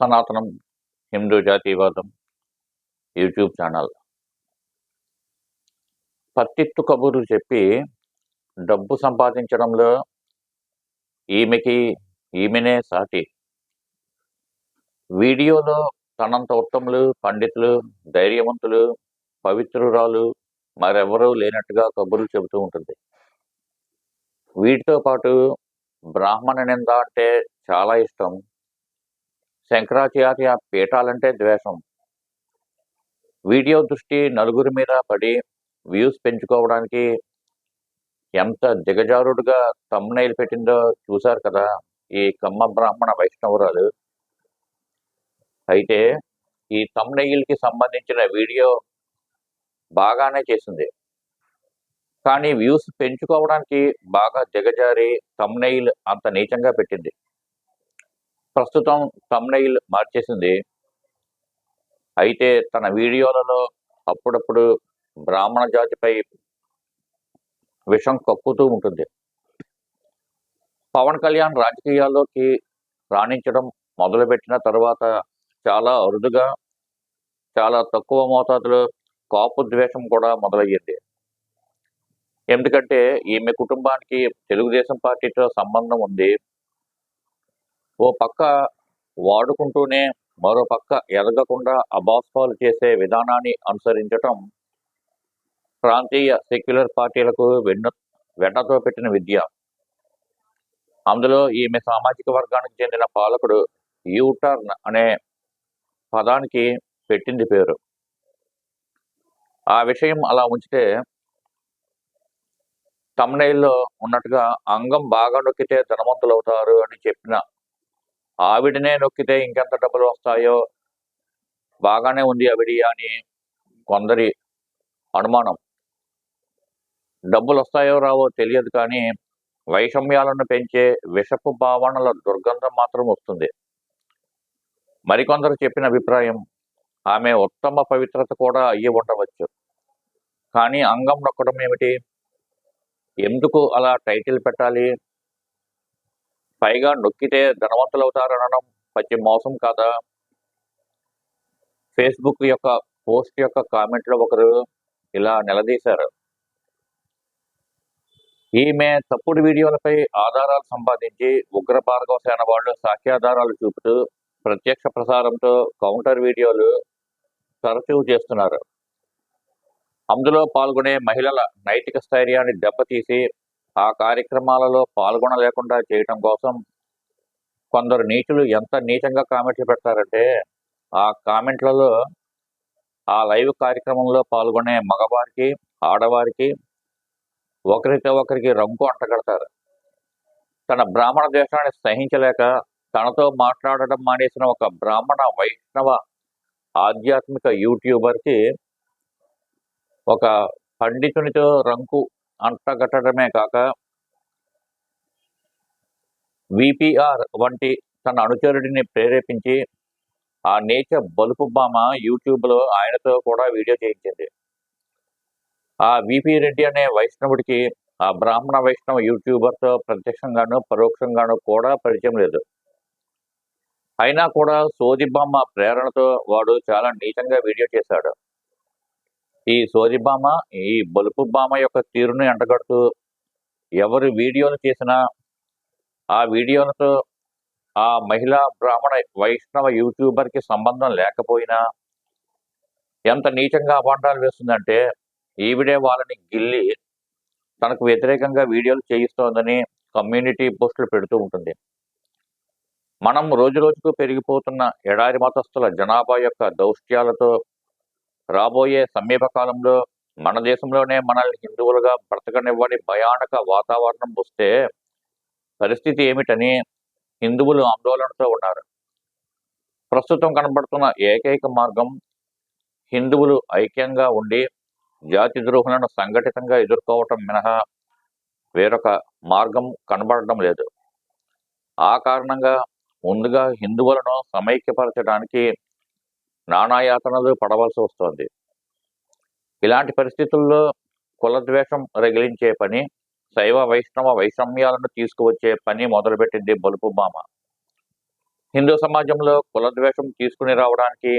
సనాతనం హిందూ జాతీయవాదం YouTube channel. పత్తిత్తు కబుర్లు చెప్పి డబ్బు సంపాదించడంలో ఈమెకి ఈమెనే సాటి. వీడియోలో తనంత ఉత్తములు పండితులు ధైర్యవంతులు పవిత్రురాలు మరెవరూ లేనట్టుగా కబుర్లు చెబుతూ ఉంటుంది. వీటితో పాటు బ్రాహ్మణ నింద అంటే చాలా ఇష్టం. శంకరాచార్య పీఠాలంటే ద్వేషం. వీడియో దృష్టి నలుగురి మీద పడి వ్యూస్ పెంచుకోవడానికి ఎంత దిగజారుడుగా తమ్నైల్ పెట్టిందో చూశారు కదా ఈ కమ్మ బ్రాహ్మణ వైష్ణవురాలు. అయితే ఈ తమ్నైల్కి సంబంధించిన వీడియో బాగానే చేసింది. కానీ వ్యూస్ పెంచుకోవడానికి బాగా దిగజారి తమ్నైల్ అంత నీచంగా పెట్టింది. ప్రస్తుతం తమ్నైల్ మార్చేసింది. అయితే తన వీడియోలలో అప్పుడప్పుడు బ్రాహ్మణ జాతిపై విషం కక్కుతూ ఉంటుంది. పవన్ కళ్యాణ్ రాజకీయాల్లోకి రాణించడం మొదలుపెట్టిన తర్వాత చాలా అరుదుగా చాలా తక్కువ మోతాదులో కాపు ద్వేషం కూడా మొదలయ్యింది. ఎందుకంటే ఈమె కుటుంబానికి తెలుగుదేశం పార్టీతో సంబంధం ఉంది. ఓ పక్క వాడుకుంటూనే మరో పక్క ఎదగకుండా అబాస్పాలు చేసే విధానాన్ని అనుసరించటం ప్రాంతీయ సెక్యులర్ పార్టీలకు వెన్ను వెన్నతో పెట్టిన విద్య. అందులో ఈమె సామాజిక వర్గానికి చెందిన పాలకుడు యూటర్న్ అనే పదానికి పెట్టింది పేరు. ఆ విషయం అలా ఉంచితే తమ్నైల్లో ఉన్నట్టుగా అంగం బాగా నొక్కితే ధనవంతులు అవుతారు అని చెప్పిన ఆవిడనే నొక్కితే ఇంకెంత డబ్బులు వస్తాయో? బాగానే ఉంది ఆవిడి అని కొందరి అనుమానం. డబ్బులు వస్తాయో రావో తెలియదు కానీ వైషమ్యాలను పెంచే విషపు భావనల దుర్గంధం మాత్రం వస్తుంది. మరికొందరు చెప్పిన అభిప్రాయం ఆమె ఉత్తమ పవిత్రత కూడా అయ్యి ఉండవచ్చు. కానీ అంగం నొక్కడం ఏమిటి? ఎందుకు అలా టైటిల్ పెట్టాలి? పైగా నొక్కితే ధనవంతులవుతారనడం పచ్చి మోసం కాదా? ఫేస్బుక్ యొక్క పోస్ట్ యొక్క కామెంట్లో ఒకరు ఇలా నిలదీశారు. ఈమె తప్పుడు వీడియోలపై ఆధారాలు సంపాదించి ఉగ్ర భార్గవ సేన వాళ్ళు సాక్ష్యాధారాలు చూపుతూ ప్రత్యక్ష ప్రసారంతో కౌంటర్ వీడియోలు తరచూ చేస్తున్నారు. అందులో పాల్గొనే మహిళల నైతిక స్థైర్యాన్ని దెబ్బతీసి ఆ కార్యక్రమాలలో పాల్గొనలేకుండా చేయటం కోసం కొందరు నీచులు ఎంత నీచంగా కామెంట్లు పెడతారంటే ఆ కామెంట్లలో ఆ లైవ్ కార్యక్రమంలో పాల్గొనే మగవారికి ఆడవారికి ఒకరితో ఒకరికి రంగు అంటగడతారు. తన బ్రాహ్మణ దేశాన్ని సహించలేక తనతో మాట్లాడడం మానేసిన ఒక బ్రాహ్మణ వైష్ణవ ఆధ్యాత్మిక యూట్యూబర్కి ఒక పండితునితో రంకు అంటగట్టడమే కాక విపిఆర్ వంటి తన అనుచరుడిని ప్రేరేపించి ఆ నేచర్ బలుపు బామ యూట్యూబ్లో ఆయనతో కూడా వీడియో చేయించింది. ఆ విపి రెడ్డి అనే వైష్ణవుడికి ఆ బ్రాహ్మణ వైష్ణవ యూట్యూబర్తో ప్రత్యక్షంగాను పరోక్షంగాను కూడా పరిచయం లేదు. అయినా కూడా సోదిబామ్మ ప్రేరణతో వాడు చాలా నీచంగా వీడియో చేశాడు. ఈ సోదిబామ ఈ బలుపు బామ యొక్క తీరును ఎండగడుతూ ఎవరు వీడియోలు చేసినా ఆ వీడియోలతో ఆ మహిళా బ్రాహ్మణ వైష్ణవ యూట్యూబర్కి సంబంధం లేకపోయినా ఎంత నీచంగా అపాండాలు వేస్తుందంటే ఈవిడే వాళ్ళని గిల్లి తనకు వ్యతిరేకంగా వీడియోలు చేయిస్తోందని కమ్యూనిటీ పోస్టులు పెడుతూ ఉంటుంది. మనం రోజు రోజుకు పెరిగిపోతున్న ఎడారి మతస్థుల జనాభా యొక్క దౌష్ట్యాలతో రాబోయే సమీప కాలంలో మన దేశంలోనే మనల్ని హిందువులుగా బ్రతకనివ్వని భయానక వాతావరణం వస్తే పరిస్థితి ఏమిటని హిందువులు ఆందోళనతో ఉన్నారు. ప్రస్తుతం కనబడుతున్న ఏకైక మార్గం హిందువులు ఐక్యంగా ఉండి జాతి ద్రోహులను సంఘటితంగా ఎదుర్కోవటం మినహా వేరొక మార్గం కనబడడం లేదు. ఆ కారణంగా ముందుగా హిందువులను సమైక్యపరచడానికి నానాయాతనలు పడవలసి వస్తోంది. ఇలాంటి పరిస్థితుల్లో కులద్వేషం రగిలించే పని శైవ వైష్ణవ వైషమ్యాలను తీసుకువచ్చే పని మొదలుపెట్టింది బలుపు బామ హిందూ సమాజంలో కుల ద్వేషం తీసుకుని రావడానికి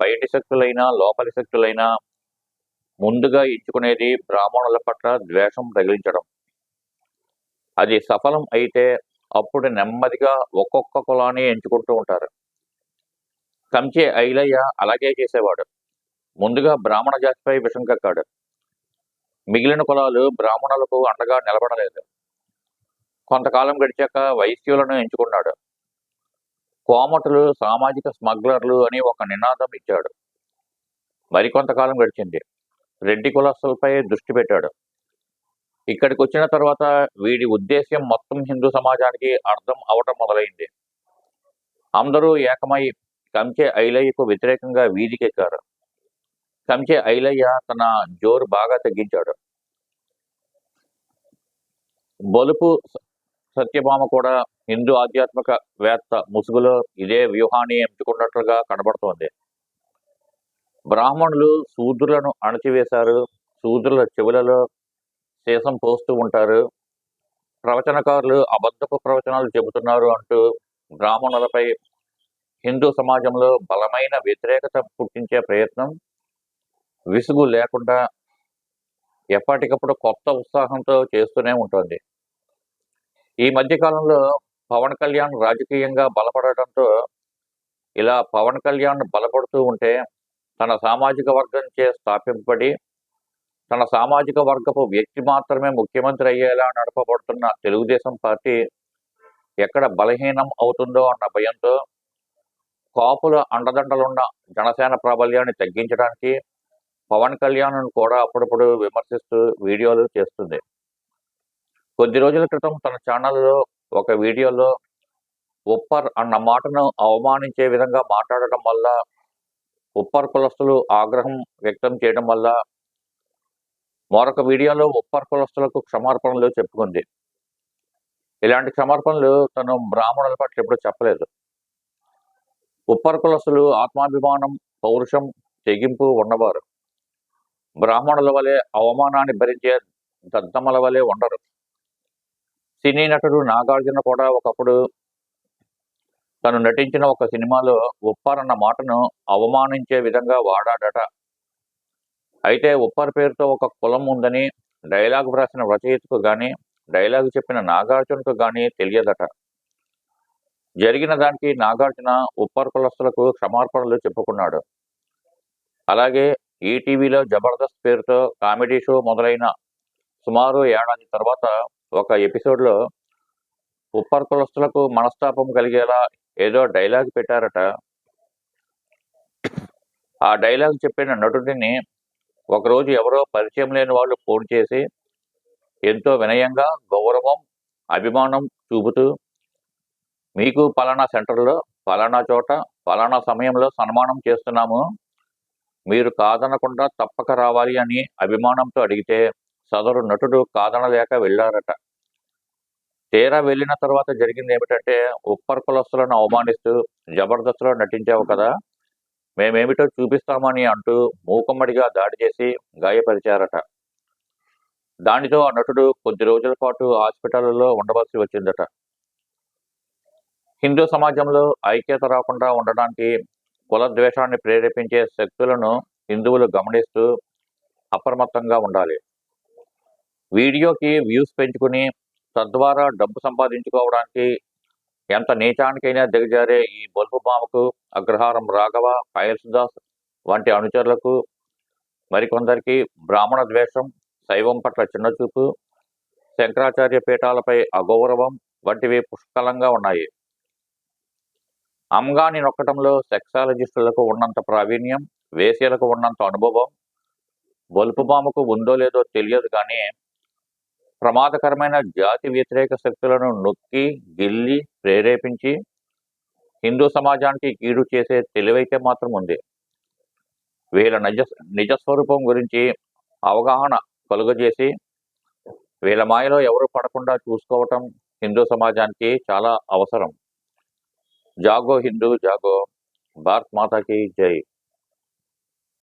బయటి శక్తులైనా లోపలి శక్తులైనా ముందుగా ఎంచుకునేది బ్రాహ్మణుల పట్ల ద్వేషం రగిలించడం. అది సఫలం అయితే అప్పుడు నెమ్మదిగా ఒక్కొక్క కులాన్ని ఎంచుకుంటూ ఉంటారు. కంచె ఐలయ్య అలాగే చేసేవాడు. ముందుగా బ్రాహ్మణ జాతిపై విషం కక్కాడు. మిగిలిన కులాలు బ్రాహ్మణులకు అండగా నిలబడలేదు. కొంతకాలం గడిచాక వైశ్యులను ఎంచుకున్నాడు. కోమటులు సామాజిక స్మగ్లర్లు అని ఒక నినాదం ఇచ్చాడు. మరికొంతకాలం గడిచింది. రెడ్డి కులస్తులపై దృష్టి పెట్టాడు. ఇక్కడికి వచ్చిన తర్వాత వీడి ఉద్దేశ్యం మొత్తం హిందూ సమాజానికి అర్థం అవటం మొదలైంది. అందరూ ఏకమై కంకే ఐలయ్యకు వ్యతిరేకంగా వీధికెక్కారు. కంకే ఐలయ్య తన జోరు బాగా తగ్గించాడు. బలుపు సత్యభామ కూడా హిందూ ఆధ్యాత్మిక వేత్త ముసుగులో ఇదే వ్యూహాన్ని ఎంచుకున్నట్లుగా కనబడుతోంది. బ్రాహ్మణులు శూద్రులను అణచివేశారు. శూద్రుల చెవులలో శేషం పోస్తూ ఉంటారు. ప్రవచనకారులు అబద్ధపు ప్రవచనాలు చెబుతున్నారు అంటూ బ్రాహ్మణులపై హిందూ సమాజంలో బలమైన వ్యతిరేకత పుట్టించే ప్రయత్నం విసుగు లేకుండా ఎప్పటికప్పుడు కొత్త ఉత్సాహంతో చేస్తూనే ఉంటుంది. ఈ మధ్యకాలంలో పవన్ కళ్యాణ్ రాజకీయంగా బలపడటంతో ఇలా పవన్ కళ్యాణ్ బలపడుతూ ఉంటే తన సామాజిక వర్గం చే స్థాపింపబడి తన సామాజిక వర్గపు వ్యక్తి మాత్రమే ముఖ్యమంత్రి అయ్యేలా నడపబడుతున్న తెలుగుదేశం పార్టీ ఎక్కడ బలహీనం అవుతుందో అన్న భయంతో కాపుల అండదండలున్న జనసేన ప్రాబల్యాన్ని తగ్గించడానికి పవన్ కళ్యాణ్ కూడా అప్పుడప్పుడు విమర్శిస్తూ వీడియోలు చేస్తుంది. కొద్ది రోజుల క్రితం తన ఛానల్లో ఒక వీడియోలో ఉప్పర్ అన్న మాటను అవమానించే విధంగా మాట్లాడటం వల్ల ఉప్పర్ కులస్తులు ఆగ్రహం వ్యక్తం చేయడం వల్ల మరొక వీడియోలో ఉప్పర్ కులస్తులకు క్షమార్పణలు చెప్పుకుంది. ఇలాంటి క్షమార్పణలు తను బ్రాహ్మణుల పట్ల ఎప్పుడు చెప్పలేదు. ఉప్పర్ ఆత్మాభిమానం పౌరుషం తెగింపు ఉన్నవారు. బ్రాహ్మణుల వలె అవమానాన్ని భరించే దద్దమ్మల వలె ఉండరు. సినీ నటుడు నాగార్జున కూడా ఒకప్పుడు తను నటించిన ఒక సినిమాలో ఉప్పర్ అన్న మాటను అవమానించే విధంగా వాడాడట. అయితే ఉప్పర్ పేరుతో ఒక కులం ఉందని డైలాగ్ వ్రాసిన రచయితకు గాని డైలాగ్ చెప్పిన నాగార్జునకు గాని తెలియదట. జరిగిన దానికి నాగార్జున ఉప్పర్ కులస్తులకు క్షమార్పణలు చెప్పుకున్నాడు. అలాగే ఈటీవీలో జబర్దస్త్ పేరుతో కామెడీ షో మొదలైన సుమారు ఏడాది తర్వాత ఒక ఎపిసోడ్లో ఉప్పర్ కులస్తులకు మనస్తాపం కలిగేలా ఏదో డైలాగ్ పెట్టారట. ఆ డైలాగ్ చెప్పిన నటుడిని ఒకరోజు ఎవరో పరిచయం లేని వాళ్ళు ఫోన్ చేసి ఎంతో వినయంగా గౌరవం అభిమానం చూపుతూ మీకు పలానా సెంటర్లో పలానా చోట పలానా సమయంలో సన్మానం చేస్తున్నాము. మీరు కాదనకుండా తప్పక రావాలి అని అభిమానంతో అడిగితే సదరు నటుడు కాదనలేక వెళ్ళారట. తీరా వెళ్ళిన తర్వాత జరిగింది ఏమిటంటే ఉప్పర్ కులస్తులను అవమానిస్తూ జబర్దస్త్లో నటించావు కదా మేమేమిటో చూపిస్తామని అంటూ మూకమ్మడిగా దాడి చేసి గాయపరిచారట. దానితో ఆ నటుడు కొద్ది రోజుల పాటు హాస్పిటల్లో ఉండవలసి వచ్చిందట. హిందూ సమాజంలో ఐక్యత రాకుండా ఉండడానికి కుల ద్వేషాన్ని ప్రేరేపించే శక్తులను హిందువులు గమనిస్తూ అప్రమత్తంగా ఉండాలి. వీడియోకి వ్యూస్ పెంచుకుని తద్వారా డబ్బు సంపాదించుకోవడానికి ఎంత నీచానికైనా దిగజారే ఈ బొల్పు బామకు అగ్రహారం రాఘవ పయల్స్ దాస్ వంటి అనుచరులకు మరికొందరికి బ్రాహ్మణ ద్వేషం శైవం పట్ల చిన్నచూపు శంకరాచార్య పీఠాలపై అగౌరవం వంటివి పుష్కలంగా ఉన్నాయి. అంగాన్ని నొక్కటంలో సెక్సాలజిస్టులకు ఉన్నంత ప్రావీణ్యం వేసేలకు ఉన్నంత అనుభవం బొలుపు బామకు ఉందో లేదో తెలియదు కానీ ప్రమాదకరమైన జాతి వ్యతిరేక శక్తులను నొక్కి గిల్లి ప్రేరేపించి హిందూ సమాజానికి కీడు చేసే తెలివైతే మాత్రం ఉంది. వీళ్ళ నిజ నిజస్వరూపం గురించి అవగాహన కలుగజేసి వీళ్ళ మాయలో ఎవరు పడకుండా చూసుకోవటం హిందూ సమాజానికి చాలా అవసరం. जागो हिंदू जागो। भारत माता की जय।